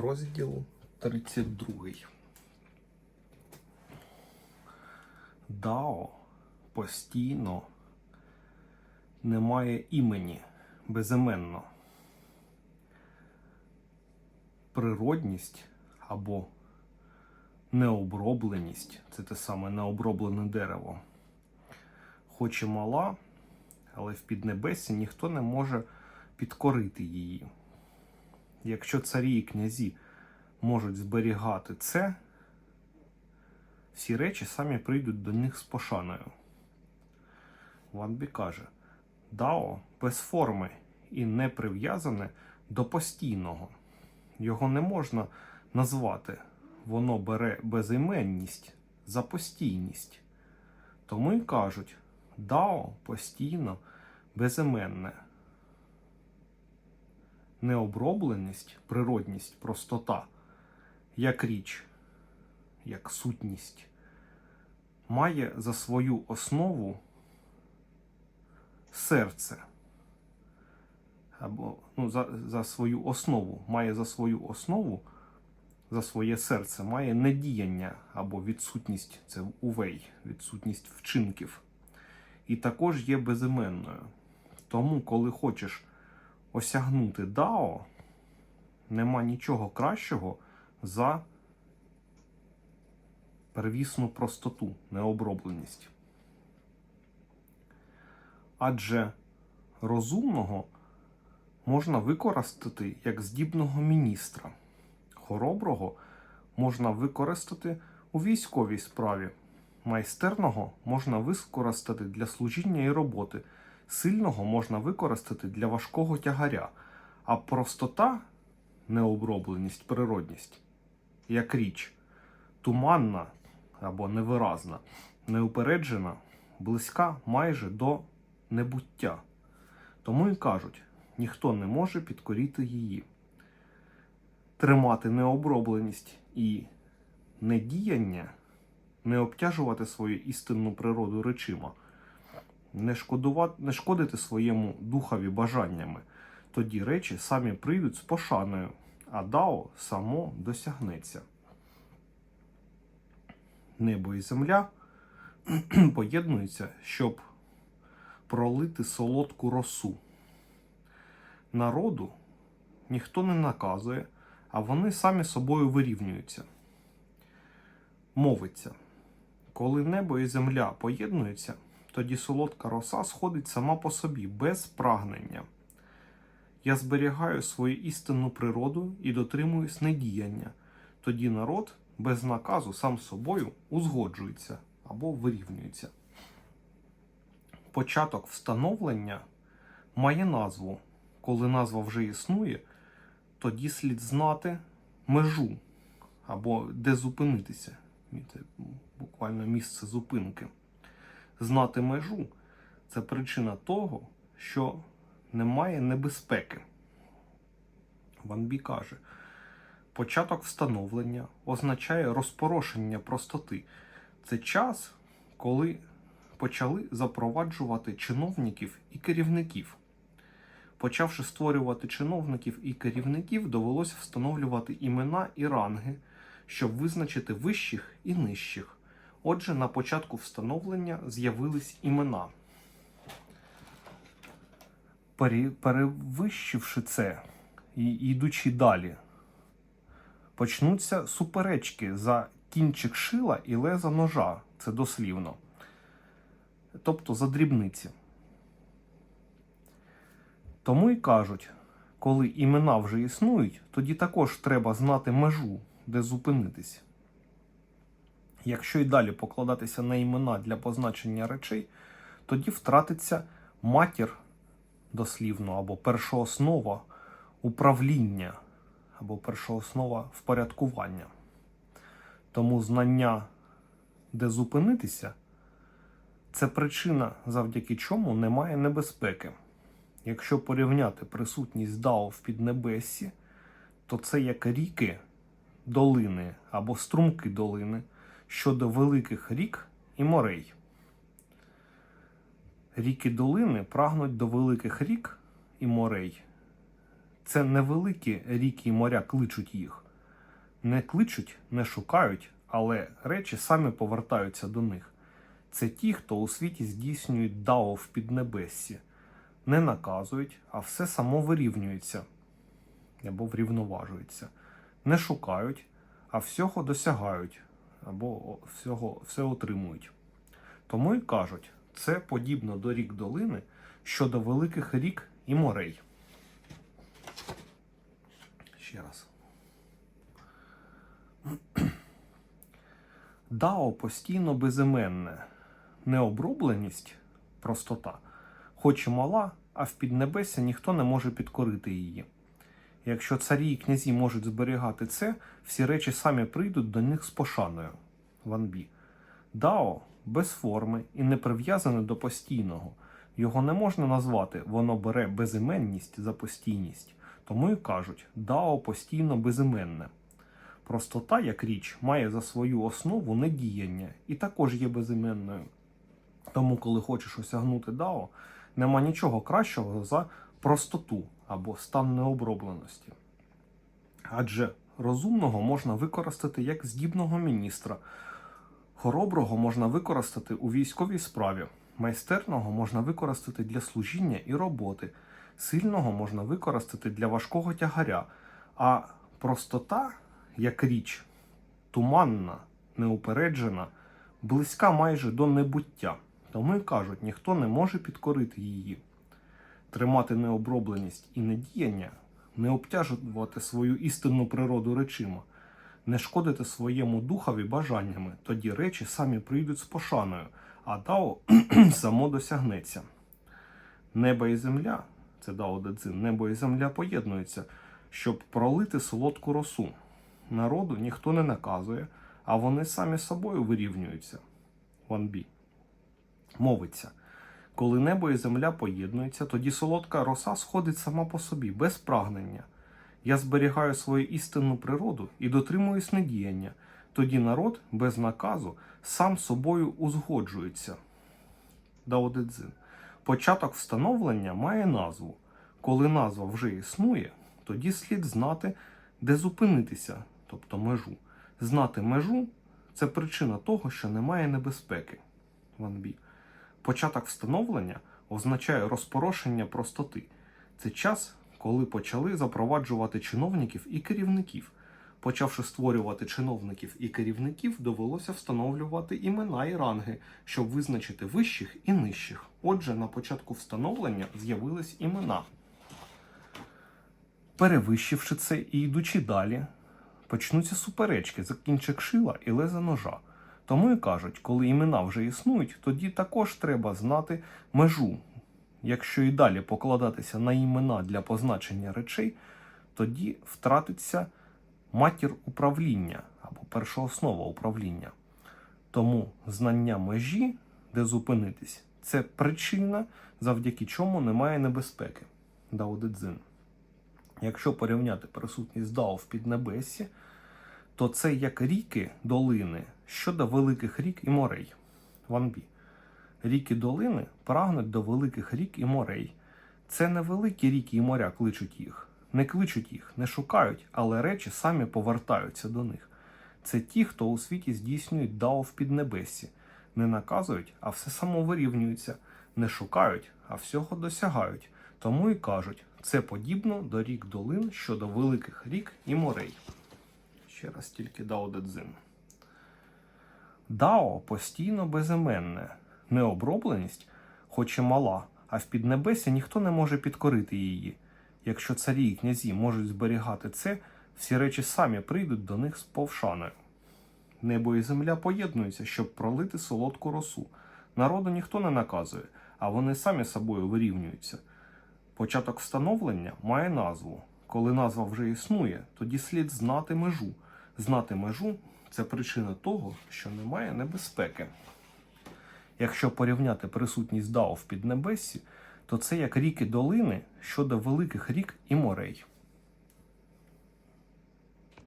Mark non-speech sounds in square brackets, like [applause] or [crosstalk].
Розділ 32. Дао постійно не має імені безіменно. Природність або необробленість це те саме необроблене дерево. Хоч і мала, але в піднебесі ніхто не може підкорити її. Якщо царі і князі можуть зберігати це, всі речі самі прийдуть до них з пошаною. Ванбі каже: Дао без форми і не прив'язане до постійного. Його не можна назвати, воно бере безіменність за постійність. Тому й кажуть: Дао постійно безіменне необробленість, природність, простота, як річ, як сутність, має за свою основу серце. Або ну, за, за свою основу, має за свою основу, за своє серце, має недіяння або відсутність, це увей, відсутність вчинків. І також є безіменною. Тому, коли хочеш осягнути Дао нема нічого кращого за первісну простоту, необробленість. Адже розумного можна використати як здібного міністра, хороброго можна використати у військовій справі, майстерного можна використати для служіння і роботи сильного можна використати для важкого тягаря, а простота, необробленість, природність, як річ, туманна або невиразна, неупереджена, близька майже до небуття. Тому і кажуть, ніхто не може підкоріти її. Тримати необробленість і недіяння, не обтяжувати свою істинну природу речима не шкодувати, не шкодити своєму духові бажаннями. Тоді речі самі прийдуть з пошаною, а дао само досягнеться. Небо і земля [clears throat] поєднуються, щоб пролити солодку росу. Народу ніхто не наказує, а вони самі собою вирівнюються. Мовиться, коли небо і земля поєднуються тоді солодка роса сходить сама по собі, без прагнення. Я зберігаю свою істинну природу і дотримуюсь недіяння. Тоді народ без наказу сам собою узгоджується або вирівнюється. Початок встановлення має назву. Коли назва вже існує, тоді слід знати межу або де зупинитися. Буквально місце зупинки знати межу це причина того, що немає небезпеки. Ванбі каже, початок встановлення означає розпорошення простоти. Це час, коли почали запроваджувати чиновників і керівників. Почавши створювати чиновників і керівників, довелося встановлювати імена і ранги, щоб визначити вищих і нижчих. Отже, на початку встановлення з'явились імена. Перевищивши це і йдучи далі, почнуться суперечки за кінчик шила і леза ножа. Це дослівно. Тобто за дрібниці. Тому й кажуть, коли імена вже існують, тоді також треба знати межу, де зупинитись. Якщо й далі покладатися на імена для позначення речей, тоді втратиться матір дослівно або першооснова управління, або першооснова впорядкування. Тому знання, де зупинитися, це причина, завдяки чому немає небезпеки. Якщо порівняти присутність Дао в піднебесі, то це як ріки долини або струмки долини щодо великих рік і морей. Ріки долини прагнуть до великих рік і морей. Це невеликі ріки і моря кличуть їх. не кличуть, не шукають, але речі самі повертаються до них. Це ті, хто у світі здійснюють дао в піднебессі, не наказують, а все само вирівнюється або врівноважується, не шукають, а всього досягають або всього, все отримують. Тому й кажуть, це подібно до рік долини щодо великих рік і морей. Ще раз. [clears throat] Дао постійно безіменне, необробленість, простота, хоч і мала, а в піднебесі ніхто не може підкорити її. Якщо царі і князі можуть зберігати це, всі речі самі прийдуть до них з пошаною. Ванбі. Дао без форми і не прив'язане до постійного. Його не можна назвати, воно бере безіменність за постійність. Тому і кажуть, дао постійно безіменне. Простота, як річ, має за свою основу недіяння і також є безіменною. Тому, коли хочеш осягнути дао, нема нічого кращого за простоту або стан необробленості. Адже розумного можна використати як здібного міністра, хороброго можна використати у військовій справі, майстерного можна використати для служіння і роботи, сильного можна використати для важкого тягаря, а простота, як річ, туманна, неупереджена, близька майже до небуття. Тому й кажуть, ніхто не може підкорити її. Тримати необробленість і недіяння, не обтяжувати свою істинну природу речима, не шкодити своєму духові бажаннями, тоді речі самі прийдуть з пошаною, а дао [clears throat] само досягнеться. Небо і земля, це дао Децин, небо і земля поєднуються, щоб пролити солодку росу. Народу ніхто не наказує, а вони самі собою вирівнюються. Ванбі. Мовиться. Коли небо і земля поєднуються, тоді солодка роса сходить сама по собі, без прагнення. Я зберігаю свою істинну природу і дотримуюсь недіяння. Тоді народ без наказу сам собою узгоджується. Даодедзин. Початок встановлення має назву. Коли назва вже існує, тоді слід знати, де зупинитися, тобто межу. Знати межу це причина того, що немає небезпеки. Ванбі. Початок встановлення означає розпорошення простоти. Це час, коли почали запроваджувати чиновників і керівників. Почавши створювати чиновників і керівників, довелося встановлювати імена і ранги, щоб визначити вищих і нижчих. Отже, на початку встановлення з'явились імена. Перевищивши це і йдучи далі, почнуться суперечки за кінчик шила і леза ножа. Тому і кажуть, коли імена вже існують, тоді також треба знати межу. Якщо і далі покладатися на імена для позначення речей, тоді втратиться матір управління або першооснова управління. Тому знання межі, де зупинитись, це причина, завдяки чому немає небезпеки. Даодедзин. Якщо порівняти присутність Дао в піднебесі, то це як ріки долини щодо великих рік і морей. Ванбі. Ріки долини прагнуть до великих рік і морей. Це не великі ріки і моря кличуть їх, не кличуть їх, не шукають, але речі самі повертаються до них. Це ті, хто у світі здійснюють дао в піднебесі, не наказують, а все само вирівнюються, не шукають, а всього досягають. Тому і кажуть, це подібно до рік долин щодо великих рік і морей. Ще раз тільки Дао Дедзин. Дао постійно безіменне, необробленість, хоч і мала, а в піднебесі ніхто не може підкорити її. Якщо царі і князі можуть зберігати це, всі речі самі прийдуть до них з повшаною. Небо і земля поєднуються, щоб пролити солодку росу. Народу ніхто не наказує, а вони самі собою вирівнюються. Початок встановлення має назву. Коли назва вже існує, тоді слід знати межу. Знати межу це причина того, що немає небезпеки. Якщо порівняти присутність Дао в піднебесі, то це як ріки долини щодо великих рік і морей.